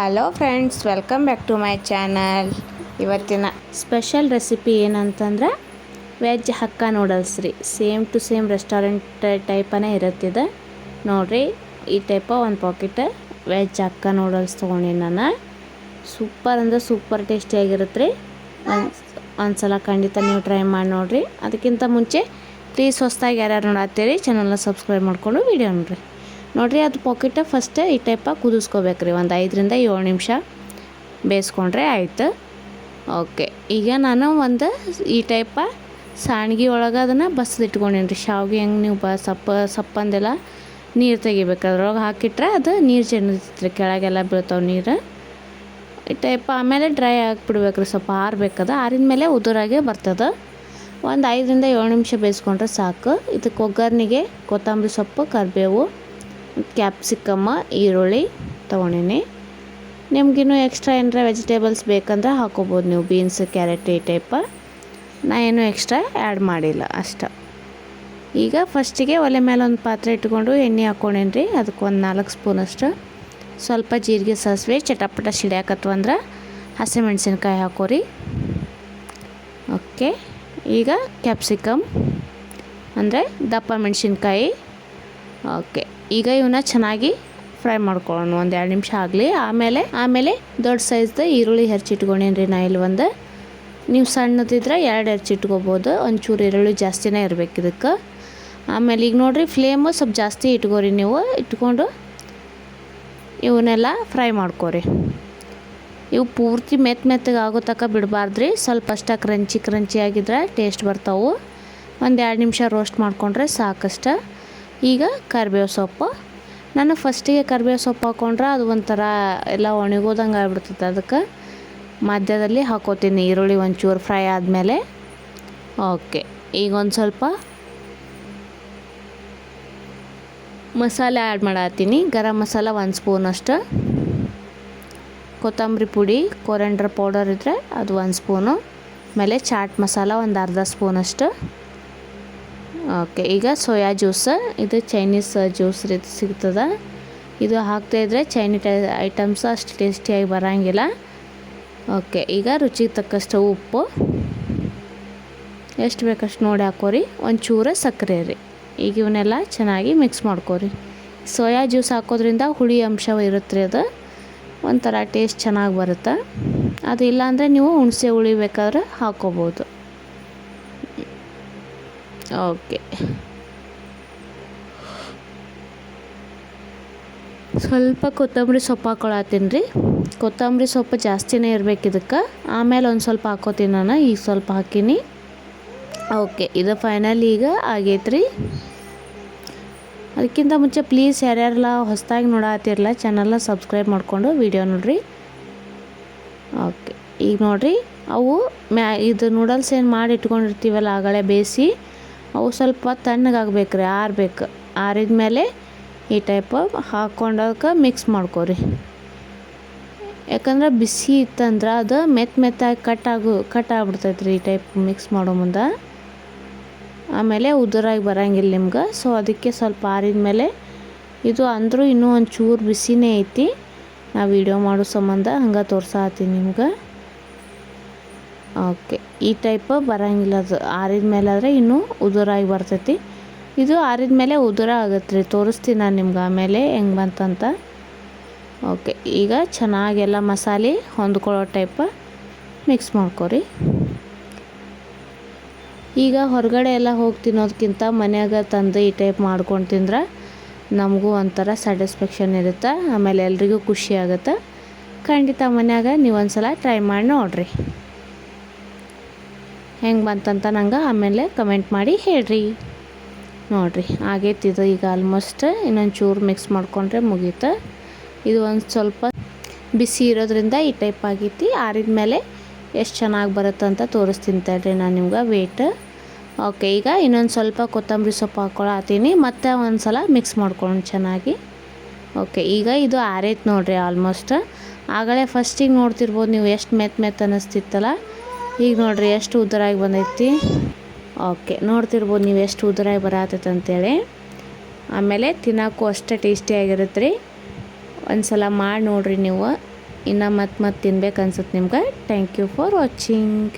Hello friends welcome back to my channel ಇವತ್ತಿನ special recipe ಏನಂತಂದ್ರೆ veg hakka noodles ರೀ. Same to same restaurant ಟೈಪನೇ ಇರುತ್ತಿದೆ. ನೋಡಿರಿ, ಈ ಟೈಪ ಒಂದು ಪಾಕೆಟ್ ವೆಜ್ ಹಕ್ಕ ನೂಡಲ್ಸ್ ತೊಗೊಂಡಿನಿ ನಾನು. ಸೂಪರ್ ಅಂದರೆ ಸೂಪರ್ ಟೇಸ್ಟಿಯಾಗಿರುತ್ತೆ ರೀ ಒಂದು ಸಲ ಖಂಡಿತ ನೀವು ಟ್ರೈ ಮಾಡಿ ನೋಡಿರಿ. ಅದಕ್ಕಿಂತ ಮುಂಚೆ ಪ್ಲೀಸ್ ಹೊಸ್ದಾಗಿ ಯಾರ್ಯಾರು ನೋಡತ್ತೀರಿ ಚಾನಲ್ನ ಸಬ್ಸ್ಕ್ರೈಬ್ ಮಾಡಿಕೊಂಡು ವೀಡಿಯೋ ನೋಡಿರಿ. ನೋಡಿರಿ ಅದು ಪಾಕೆಟ ಫಸ್ಟ್ ಈ ಟೈಪ ಕುದಿಸ್ಕೋಬೇಕು ರೀ. ಒಂದು ಐದರಿಂದ ಏಳು ನಿಮಿಷ ಬೇಯಿಸ್ಕೊಂಡ್ರೆ ಆಯಿತು. ಓಕೆ ಈಗ ನಾನು ಒಂದು ಈ ಟೈಪ ಸಾಣ್ಗಿ ಒಳಗೆ ಅದನ್ನು ಬಸ್ದಿಟ್ಕೊಂಡಿನಿ ರೀ. ಶಾವ್ಗೆ ಹೆಂಗೆ ನೀವು ಬ ಸಪ್ಪ ಸಪ್ಪಂದೆಲ್ಲ ನೀರು ತೆಗಿಬೇಕು. ಅದ್ರೊಳಗೆ ಹಾಕಿಟ್ರೆ ಅದು ನೀರು ಚೆನ್ನತೈತೆ ರೀ. ಕೆಳಗೆಲ್ಲ ಬೀಳ್ತಾವೆ ನೀರು. ಈ ಟೈಪ್ ಆಮೇಲೆ ಡ್ರೈ ಆಗಿಬಿಡ್ಬೇಕು ರೀ. ಸ್ವಲ್ಪ ಆರಬೇಕದ ಆರಿದ ಮೇಲೆ ಉದುರಾಗೆ ಬರ್ತದೆ. ಒಂದು ಐದರಿಂದ ಏಳು ನಿಮಿಷ ಬೇಯಿಸ್ಕೊಂಡ್ರೆ ಸಾಕು. ಇದಕ್ಕೆ ಒಗ್ಗರಣೆಗೆ ಕೊತ್ತಂಬರಿ ಸೊಪ್ಪು, ಕರಿಬೇವು ಕ್ಯಾಪ್ಸಿಕಮ್ಮ ಈರುಳ್ಳಿ ತೊಗೊಂಡಿನಿ ನಿಮ್ಗಿನ್ನೂ ಎಕ್ಸ್ಟ್ರಾ ಏನಾರ ವೆಜಿಟೇಬಲ್ಸ್ ಬೇಕಂದ್ರೆ ಹಾಕೋಬೋದು ನೀವು ಬೀನ್ಸ್ ಕ್ಯಾರೆಟ್ ಈ ಟೈಪ ನಾ ಏನು ಎಕ್ಸ್ಟ್ರಾ ಆ್ಯಡ್ ಮಾಡಿಲ್ಲ, ಅಷ್ಟ. ಈಗ ಫಸ್ಟಿಗೆ ಒಲೆ ಮೇಲೆ ಒಂದು ಪಾತ್ರೆ ಇಟ್ಕೊಂಡು ಎಣ್ಣೆ ಹಾಕ್ಕೊಂಡೇನಿ ಅದಕ್ಕೆ ಒಂದು ನಾಲ್ಕು ಸ್ಪೂನಷ್ಟು ಸ್ವಲ್ಪ ಜೀರಿಗೆ ಸಾಸಿವೆ, ಚಟಪಟ ಸಿಡ್ಯಾಕತ್ವ ಅಂದ್ರೆ ಹಸಿಮೆಣ್ಸಿನ್ಕಾಯಿ ಹಾಕೋರಿ. ಓಕೆ ಈಗ ಕ್ಯಾಪ್ಸಿಕಮ್ ಅಂದರೆ ದಪ್ಪ ಮೆಣಸಿನ್ಕಾಯಿ ಓಕೆ, ಈಗ ಇವನ್ನ ಚೆನ್ನಾಗಿ ಫ್ರೈ ಮಾಡ್ಕೊಳ್ಳೋಣ, ಒಂದು ಎರಡು ನಿಮಿಷ ಆಗಲಿ. ಆಮೇಲೆ ಆಮೇಲೆ ದೊಡ್ಡ ಸೈಜ್ದು ಈರುಳ್ಳಿ ಹೆಚ್ಚಿಟ್ಕೊಂಡೇನಿ ರೀ ನಾ ಇಲ್ಲಿ ಒಂದು. ನೀವು ಸಣ್ಣದಿದ್ರೆ ಎರಡು ಹೆಚ್ಚಿಟ್ಕೋಬೋದು ಒಂಚೂರು ಈರುಳ್ಳಿ ಜಾಸ್ತಿನೇ ಇರ್ಬೇಕು ಇದಕ್ಕೆ. ಆಮೇಲೆ ಈಗ ನೋಡಿರಿ ಫ್ಲೇಮು ಸ್ವಲ್ಪ ಜಾಸ್ತಿ ಇಟ್ಕೋರಿ ನೀವು, ಇಟ್ಕೊಂಡು ಇವನ್ನೆಲ್ಲ ಫ್ರೈ ಮಾಡ್ಕೋರಿ. ಇವು ಪೂರ್ತಿ ಮೆತ್ತ ಮೆತ್ತಗೆ ಆಗೋ ತನಕ ಬಿಡಬಾರ್ದ್ರಿ, ಸ್ವಲ್ಪ ಅಷ್ಟ ಕ್ರಂಚಿ ಕ್ರಂಚಿ ಆಗಿದ್ರೆ ಟೇಸ್ಟ್ ಬರ್ತಾವೆ. ಒಂದು ಎರಡು ನಿಮಿಷ ರೋಸ್ಟ್ ಮಾಡಿಕೊಂಡ್ರೆ ಸಾಕಷ್ಟ. ಈಗ ಕರಿಬೇವು ಸೊಪ್ಪು. ನಾನು ಫಸ್ಟಿಗೆ ಕರಿಬೇವು ಸೊಪ್ಪು ಹಾಕೊಂಡ್ರೆ ಅದು ಒಂಥರ ಎಲ್ಲ ಒಣಗೋದಂಗೆ ಆಗ್ಬಿಡ್ತೈತೆ ಅದಕ್ಕೆ ಮಧ್ಯದಲ್ಲಿ ಹಾಕೋತೀನಿ ಈರುಳ್ಳಿ ಒಂಚೂರು ಫ್ರೈ ಆದಮೇಲೆ. ಓಕೆ ಈಗ ಒಂದು ಸ್ವಲ್ಪ ಮಸಾಲೆ ಆ್ಯಡ್ ಮಾಡತ್ತೀನಿ ಗರಂ ಮಸಾಲ ಒಂದು ಸ್ಪೂನಷ್ಟು ಕೊತ್ತಂಬರಿ ಪುಡಿ ಕೊರೆಂಡ್ರ್ ಪೌಡರ್ ಇದ್ದರೆ ಅದು ಒಂದು ಸ್ಪೂನು ಆಮೇಲೆ ಚಾಟ್ ಮಸಾಲ ಒಂದು ಅರ್ಧ ಸ್ಪೂನಷ್ಟು ಓಕೆ, ಈಗ ಸೋಯಾ ಜ್ಯೂಸ್, ಇದು ಚೈನೀಸ್ ಜ್ಯೂಸ್ ರೀತಿ ಸಿಗ್ತದೆ. ಇದು ಹಾಕ್ತಾಯಿದ್ರೆ ಚೈನಿ ಟೈ, ಐಟಮ್ಸ್ ಅಷ್ಟು ಟೇಸ್ಟಿಯಾಗಿ ಬರೋಂಗಿಲ್ಲ. ಓಕೆ, ಈಗ ರುಚಿಗೆ ತಕ್ಕಷ್ಟು ಉಪ್ಪು. ಎಷ್ಟು ಬೇಕಷ್ಟು ನೋಡಿ ಹಾಕೋರಿ. ಒಂಚೂರು ಸಕ್ಕರೆ ರೀ. ಈಗ ಇವನ್ನೆಲ್ಲ ಚೆನ್ನಾಗಿ ಮಿಕ್ಸ್ ಮಾಡ್ಕೋರಿ. ಸೋಯಾ ಜ್ಯೂಸ್ ಹಾಕೋದ್ರಿಂದ ಹುಳಿ ಅಂಶ ಇರುತ್ತೆ ಅದು. ಒಂಥರ ಟೇಸ್ಟ್ ಚೆನ್ನಾಗಿ ಬರುತ್ತೆ. ಅದು ಇಲ್ಲಾಂದರೆ ನೀವು ಹುಣಸೆ ಹುಳಿ ಬೇಕಾದ್ರೆ ಹಾಕೋಬೋದು. ಓಕೆ. ಸ್ವಲ್ಪ ಕೊತ್ತಂಬರಿ ಸೊಪ್ಪು ಹಾಕೊಳತ್ತೀನಿ ರೀ. ಕೊತ್ತಂಬರಿ ಸೊಪ್ಪು ಜಾಸ್ತಿನೇ ಇರ್ಬೇಕು ಇದಕ್ಕೆ. ಆಮೇಲೆ ಒಂದು ಸ್ವಲ್ಪ ಹಾಕೋತೀನಿ ನಾನು, ಈಗ ಸ್ವಲ್ಪ ಹಾಕೀನಿ. ಓಕೆ, ಇದು ಫೈನಲ್ ಈಗ ಆಗೈತ್ರಿ. ಅದಕ್ಕಿಂತ ಮುಂಚೆ ಪ್ಲೀಸ್ ಯಾರ್ಯಾರಲ್ಲ ಹೊಸದಾಗಿ ನೋಡತ್ತಿರಲ್ಲ ಚಾನಲ್ನ ಸಬ್ಸ್ಕ್ರೈಬ್ ಮಾಡಿಕೊಂಡು ವಿಡಿಯೋ ನೋಡಿರಿ. ಓಕೆ, ಈಗ ನೋಡಿರಿ, ಅವು ಮ್ಯಾ ಇದು ನೂಡಲ್ಸ್ ಏನು ಮಾಡಿ ಇಟ್ಕೊಂಡಿರ್ತೀವಲ್ಲ, ಆಗಳೇ ಬೇಯಿಸಿ. ಅವು ಸ್ವಲ್ಪ ತಣ್ಣಗಾಗ್ಬೇಕು ರೀ ಆರ್ಬೇಕು. ಆರಿದ ಮೇಲೆ ಈ ಟೈಪ್ ಹಾಕ್ಕೊಂಡೋಕೆ ಮಿಕ್ಸ್ ಮಾಡ್ಕೊರಿ. ಯಾಕಂದ್ರೆ ಬಿಸಿ ಇತ್ತಂದ್ರೆ ಅದು ಮೆತ್ತ ಮೆತ್ತಾಗಿ ಕಟ್ ಆಗು ಕಟ್ ಆಗ್ಬಿಡ್ತೈತೆ ರೀ ಈ ಟೈಪ್ ಮಿಕ್ಸ್ ಮಾಡೋ ಮುಂದೆ. ಆಮೇಲೆ ಉದುರಾಗಿ ಬರೋಂಗಿಲ್ಲ ನಿಮ್ಗೆ. ಸೊ ಅದಕ್ಕೆ ಸ್ವಲ್ಪ ಆರಿದ ಮೇಲೆ ಇದು ಅಂದರೂ ಇನ್ನೂ ಒಂದು ಚೂರು ಬಿಸಿನೇ ಐತಿ. ನಾ ವಿಡಿಯೋ ಮಾಡೋ ಸಂಬಂಧ ಹಂಗೆ ತೋರ್ಸಾತೀನಿ ನಿಮ್ಗೆ. ಓಕೆ. ಈ ಟೈಪ್ ಬರೋಂಗಿಲ್ಲ ಅದು. ಆರಿದ ಮೇಲೆ ಆದರೆ ಇನ್ನೂ ಉದುರಾಗಿ ಬರ್ತೈತಿ. ಇದು ಆರಿದ ಮೇಲೆ ಉದುರ ಆಗುತ್ತೆ ರೀ. ತೋರಿಸ್ತೀನಿ ನಾನು ನಿಮ್ಗೆ ಆಮೇಲೆ ಹೆಂಗೆ ಬಂತಂತ. ಓಕೆ. ಈಗ ಚೆನ್ನಾಗೆಲ್ಲ ಮಸಾಲೆ ಹೊಂದ್ಕೊಳ್ಳೋ ಟೈಪ್ ಮಿಕ್ಸ್ ಮಾಡ್ಕೊರಿ. ಈಗ ಹೊರಗಡೆ ಎಲ್ಲ ಹೋಗಿ ತಿನ್ನೋದಕ್ಕಿಂತ ಮನ್ಯಾಗ ತಂದು ಈ ಟೈಪ್ ಮಾಡ್ಕೊಂಡು ತಿಂದ್ರೆ ನಮಗೂ ಒಂಥರ ಸ್ಯಾಟಿಸ್ಫ್ಯಾಕ್ಷನ್ ಇರುತ್ತೆ. ಆಮೇಲೆ ಎಲ್ರಿಗೂ ಖುಷಿ ಆಗುತ್ತೆ. ಖಂಡಿತ ಮನ್ಯಾಗ ನೀವು ಒಂದ್ಸಲ ಟ್ರೈ ಮಾಡಿ ನೋಡಿರಿ. ಹೆಂಗೆ ಬಂತಂತ ನಂಗೆ ಆಮೇಲೆ ಕಮೆಂಟ್ ಮಾಡಿ ಹೇಳ್ರಿ. ನೋಡಿರಿ, ಆಗೈತಿದು ಈಗ ಆಲ್ಮೋಸ್ಟ್ ಇನ್ನೊಂದು ಚೂರು ಮಿಕ್ಸ್ ಮಾಡ್ಕೊಂಡ್ರೆ ಮುಗೀತು. ಇದು ಒಂದು ಸ್ವಲ್ಪ ಬಿಸಿ ಇರೋದ್ರಿಂದ ಈ ಟೈಪ್ ಆಗೈತಿ. ಆರಿದ ಮೇಲೆ ಎಷ್ಟು ಚೆನ್ನಾಗಿ ಬರುತ್ತೆ ಅಂತ ತೋರಿಸ್ತೀನಿ ತಡ್ರಿ ನಾನು ನಿಮ್ಗೆ ವೇಟ್ ಓಕೆ ಈಗ ಇನ್ನೊಂದು ಸ್ವಲ್ಪ ಕೊತ್ತಂಬರಿ ಸೊಪ್ಪು ಹಾಕ್ಕೊಳತ್ತೀನಿ ಮತ್ತೆ ಒಂದು ಸಲ ಮಿಕ್ಸ್ ಮಾಡ್ಕೊಂಡು ಚೆನ್ನಾಗಿ. ಓಕೆ ಈಗ ಇದು ಆರೈತೆ ನೋಡಿರಿ ಆಲ್ಮೋಸ್ಟ್ ಆಗಲೇ ಫಸ್ಟಿಗೆ ನೋಡ್ತಿರ್ಬೋದು ನೀವು ಎಷ್ಟು ಮೆತ್ತ ಮೆತ್ತ ಅನ್ನಿಸ್ತಿತ್ತಲ್ಲ ಈಗ ನೋಡಿರಿ ಎಷ್ಟು ಉದುರಾಗಿ ಬಂದೈತಿ. ಓಕೆ ನೋಡ್ತಿರ್ಬೋದು ನೀವು ಎಷ್ಟು ಉದುರಾಗಿ ಬರತ್ತೈತೆ ಅಂತೇಳಿ. ಆಮೇಲೆ ತಿನ್ನೋಕ್ಕೂ ಅಷ್ಟೇ ಟೇಸ್ಟಿಯಾಗಿರುತ್ತೆ ರೀ. ಒಂದು ಸಲ ಮಾಡಿ ನೋಡಿರಿ ನೀವು. ಇನ್ನು ಮತ್ತೆ ಮತ್ತೆ ತಿನ್ಬೇಕು ಅನ್ಸುತ್ತೆ ನಿಮ್ಗೆ. Thank you for watching